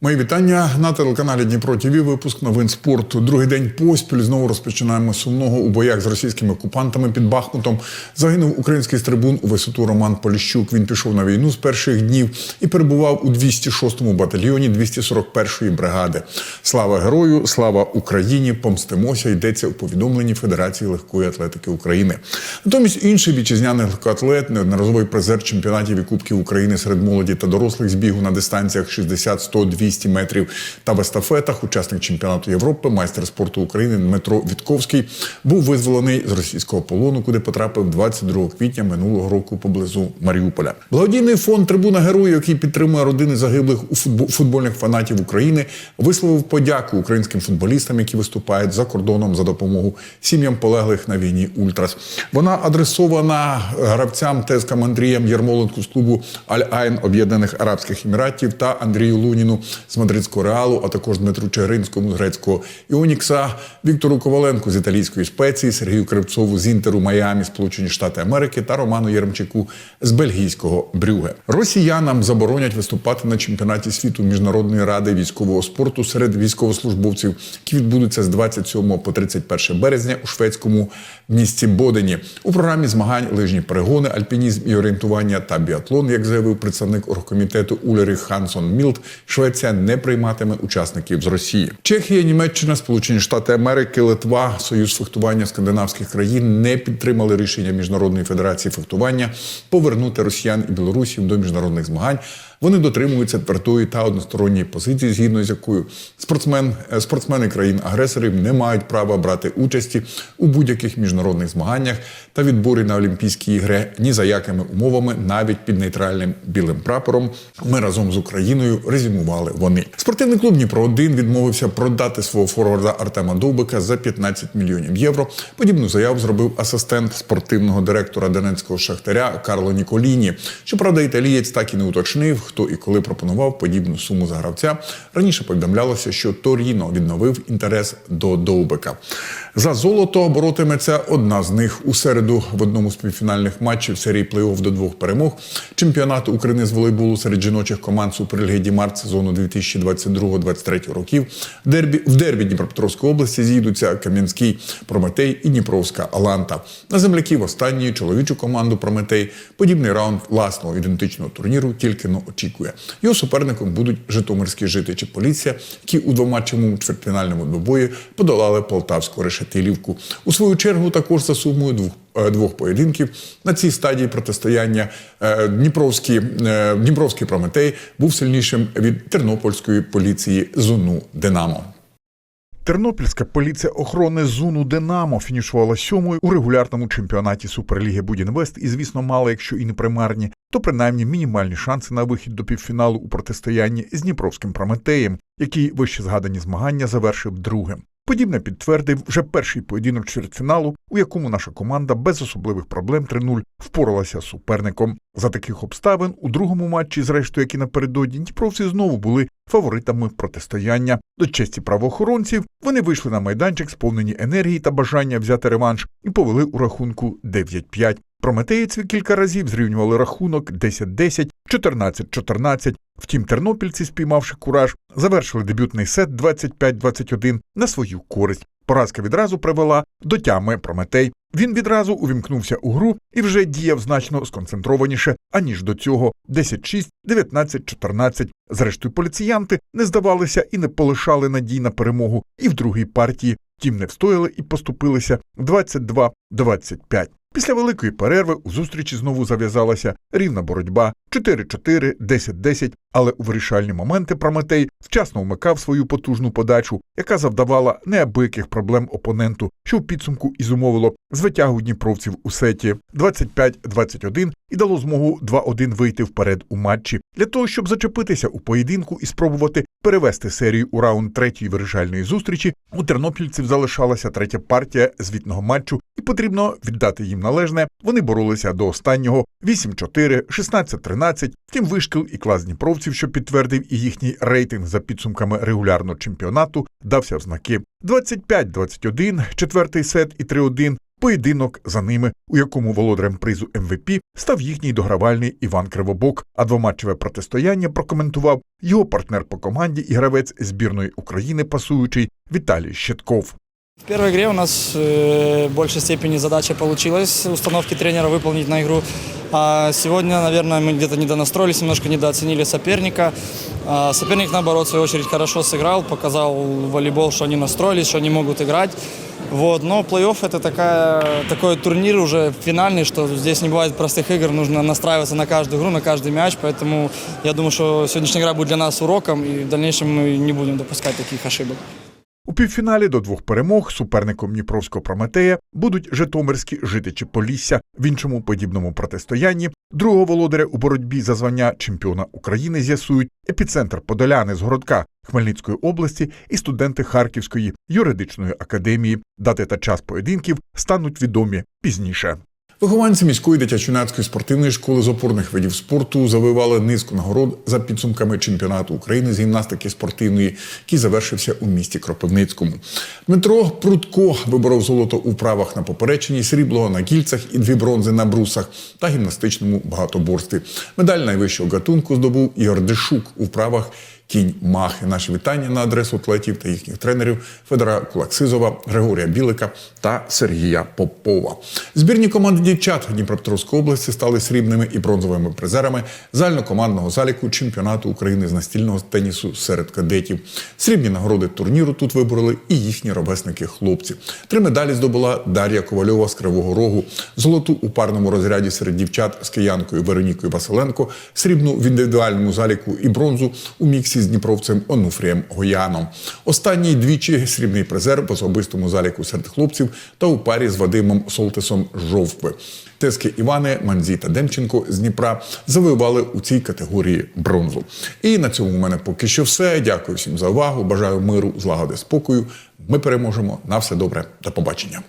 Мої вітання на телеканалі Дніпро ТВ. Випуск новин спорту. Другий день поспіль знову розпочинаємо сумного у боях з російськими окупантами під Бахмутом. Загинув український стрибун у висоту Роман Поліщук. Він пішов на війну з перших днів і перебував у 206-му батальйоні 241-ї бригади. Слава герою, слава Україні! Помстимося! Йдеться у повідомленні Федерації легкої атлетики України. Натомість інший вітчизняний легкоатлет, неодноразовий призер чемпіонатів і Кубків України серед молоді та дорослих з бігу на дистанціях 60, 100, 200 метрів та в естафетах, учасник чемпіонату Європи, майстер спорту України Дмитро Вітковський був визволений з російського полону, куди потрапив 22 квітня минулого року поблизу Маріуполя. Благодійний фонд Трибуна Героїв, який підтримує родини загиблих у футбо- футбольних фанатів України, висловив подяку українським футболістам, які виступають за кордоном за допомогу сім'ям полеглих на війні Ультрас. Вона адресована гравцям ТСК Андрієм Ярмоленку з клубу Аль-Айн Об'єднаних Арабських Еміратів та Андрію Луніну з мадридського реалу, а також Дмитру Чигиринському з грецького Іонікса, Віктору Коваленку з італійської спеції, Сергію Кривцову з Інтеру Майамі, Сполучені Штати Америки та Роману Єремчаку з бельгійського Брюге. Росіянам заборонять виступати на чемпіонаті світу Міжнародної ради військового спорту серед військовослужбовців, які відбудуться з 27 по 31 березня у шведському місті Бодені. У програмі змагань лижні перегони, альпінізм і орієнтування та біатлон, як заявив представник оргкомітету Улеріх Хансон Мілт, Швеція не прийматиме учасників з Росії. Чехія, Німеччина, Сполучені Штати Америки, Литва, Союз фехтування скандинавських країн не підтримали рішення Міжнародної федерації фехтування повернути росіян і білорусів до міжнародних змагань. Вони дотримуються твердої та односторонньої позиції, згідно з якою спортсмен, е, спортсмени країн-агресорів не мають права брати участі у будь-яких міжнародних змаганнях та відборі на Олімпійські ігри ні за якими умовами, навіть під нейтральним білим прапором. Ми разом з Україною резюмували вони. Спортивний клуб Дніпро 1 відмовився продати свого форварда Артема Довбика за 15 мільйонів євро. Подібну заяву зробив асистент спортивного директора Донецького шахтаря Карло Ніколіні. Щоправда, італієць так і не уточнив, хто і коли пропонував подібну суму за гравця. Раніше повідомлялося, що Торіно відновив інтерес до Довбика. За золото боротиметься одна з них у середу в одному з півфінальних матчів серії плей-офф до двох перемог чемпіонату України з волейболу серед жіночих команд Суперліги Дімарт сезону 2022-2023 років. Дербі в дербі Дніпропетровської області зійдуться Кам'янський Прометей і Дніпровська Аланта. На земляків останньої чоловічу команду Прометей подібний раунд власного ідентичного турніру тільки но очікує. Його суперником будуть житомирські житичі поліція, які у двоматчевому чвертьфінальному двобої подолали полтавську решетилівку. У свою чергу також за сумою двох. е, Двох поєдинків на цій стадії протистояння е, Дніпровський, е, Дніпровський Прометей був сильнішим від тернопільської поліції Зуну Динамо. Тернопільська поліція охорони зону Динамо фінішувала сьомою у регулярному чемпіонаті Суперліги Будінвест і, звісно, мала, якщо і не примарні, то принаймні мінімальні шанси на вихід до півфіналу у протистоянні з Дніпровським Прометеєм, який вище згадані змагання завершив другим. Подібне підтвердив вже перший поєдинок чвертьфіналу, у якому наша команда без особливих проблем 3-0 впоралася з суперником. За таких обставин у другому матчі, зрештою, як і напередодні, дніпровці знову були фаворитами протистояння. До честі правоохоронців вони вийшли на майданчик, сповнені енергії та бажання взяти реванш, і повели у рахунку 9-5. Прометеєць кілька разів зрівнювали рахунок 10-10, 14-14. Втім, тернопільці, спіймавши кураж, завершили дебютний сет 25-21 на свою користь. Поразка відразу привела до тями Прометей. Він відразу увімкнувся у гру і вже діяв значно сконцентрованіше, аніж до цього 10-6, 19-14. Зрештою, поліціянти не здавалися і не полишали надій на перемогу і в другій партії. Втім, не встояли і поступилися 22-25. Після великої перерви у зустрічі знову зав'язалася рівна боротьба 4-4, 10-10, але у вирішальні моменти Прометей вчасно вмикав свою потужну подачу, яка завдавала неабияких проблем опоненту, що в підсумку і зумовило звитягу дніпровців у сеті 25-21 і дало змогу 2-1 вийти вперед у матчі. Для того, щоб зачепитися у поєдинку і спробувати перевести серію у раунд третьої вирішальної зустрічі, у тернопільців залишалася третя партія звітного матчу, і потрібно віддати їм належне. Вони боролися до останнього 8-4, 16-13. Втім, вишкіл і клас дніпровців, що підтвердив і їхній рейтинг за підсумками регулярного чемпіонату, дався в знаки 25-21, четвертий сет і 3-1 Поєдинок за ними, у якому володарем призу МВП став їхній догравальний Іван Кривобок. А двоматчеве протистояння прокоментував його партнер по команді і гравець збірної України пасуючий Віталій Щетков. В первой игре у нас э, в большей степени задача получилась установки тренера выполнить на игру. А сегодня, наверное, мы где-то недонастроились, немножко недооценили соперника. А соперник, наоборот, в свою очередь хорошо сыграл, показал в волейбол, что они настроились, что они могут играть. Вот. Но плей-офф это такая, такой турнир уже финальный, что здесь не бывает простых игр, нужно настраиваться на каждую игру, на каждый мяч, поэтому я думаю, что сегодняшняя игра будет для нас уроком, и в дальнейшем мы не будем допускать таких ошибок. У півфіналі до двох перемог суперником Дніпровського Прометея будуть житомирські житичі Полісся. В іншому подібному протистоянні другого володаря у боротьбі за звання чемпіона України з'ясують епіцентр Подоляни з городка Хмельницької області і студенти Харківської юридичної академії. Дати та час поєдинків стануть відомі пізніше. Вихованці міської дитячо-юнацької спортивної школи з опорних видів спорту завоювали низку нагород за підсумками чемпіонату України з гімнастики спортивної, який завершився у місті Кропивницькому. Дмитро Прудко виборов золото у вправах на поперечині, срібло на кільцях і дві бронзи на брусах та гімнастичному багатоборстві. Медаль найвищого гатунку здобув Ігор Дешук у вправах кінь махи. Наші вітання на адресу атлетів та їхніх тренерів Федора Кулаксизова, Григорія Білика та Сергія Попова. Збірні команди дівчат Дніпропетровської області стали срібними і бронзовими призерами загальнокомандного заліку чемпіонату України з настільного тенісу серед кадетів. Срібні нагороди турніру тут вибороли і їхні ровесники хлопці. Три медалі здобула Дар'я Ковальова з Кривого Рогу, золоту у парному розряді серед дівчат з киянкою Веронікою Василенко, срібну в індивідуальному заліку і бронзу у міксі з дніпровцем Онуфрієм Гояном. Останній двічі срібний призер в особистому заліку серед хлопців та у парі з Вадимом Солтисом Жовкви. Тески Івани, Манзі та Демченко з Дніпра завоювали у цій категорії бронзу. І на цьому у мене поки що все. Дякую всім за увагу. Бажаю миру, злагоди, спокою. Ми переможемо. На все добре. До побачення.